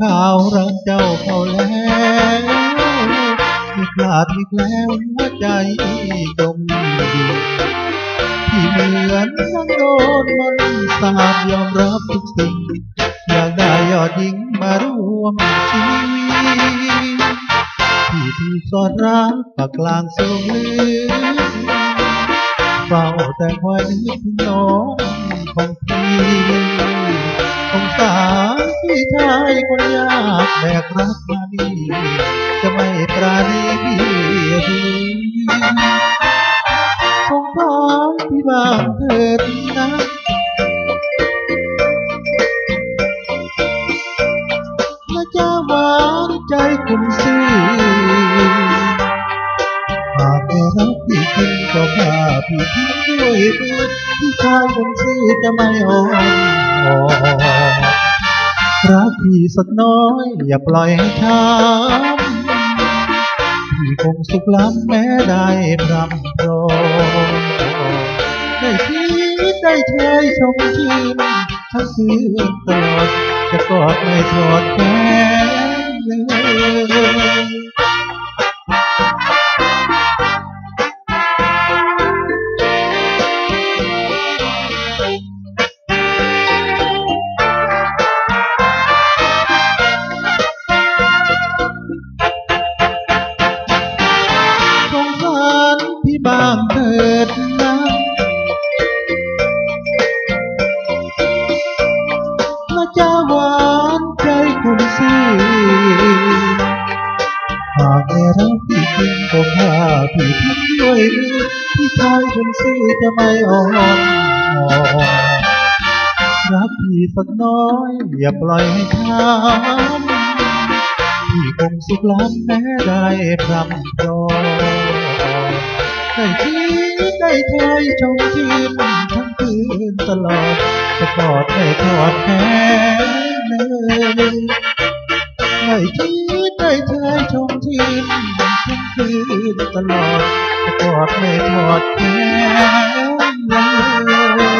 ข่าวรักเจ้าเขาแล้วมีพลาดอีกแล้วหัวใจจมดิ่งที่เหมือนยังโดนมันสาบยอมรับทุกสิ่ง อยากได้ยอดหญิงมาร่วมชีวิตที่ที่สอดรักปากกลางสงลือเฝ้าแต่คอยนึกถึงน้องของพี่ส แบกรักมาดีจะไม่ปราณีพี่หรือสงสารพี่บ้างเถิดนะนะจะหวานใจคุณซื่อหากไม่รักพี่จริงก็พาพี่ทิ้งด้วยมือพี่ชายคนซื่อจะไม่อ่อน รักพี่สักน้อย อย่าปล่อยให้ช้ำพี่คงสุขล้ำแม้ได้พรำรอได้คิดได้เชยชมชื่นทั้งคืนตลอดจะกอดไม่ถอดแขนเลยางเถิดนะนะจะหวานใจคุณซื่อหากไม่รักพี่จริงก็พาพี่ทิ้งด้วยมือพี่ชายคนซื่อจะไม่อ่อนรักพี่สักน้อยอย่าปล่อยให้ช้ำพี่คงสุขล้ำแม้ได้พรำรอ ได้คิดได้เทยชมชื่นทั้งคืนตลอดจะกอดไม่ทอดแขนเลยได้คิดได้เทยชมชื่นทั้งคืนตลอดจะกอดไม่ทอดแขนเลย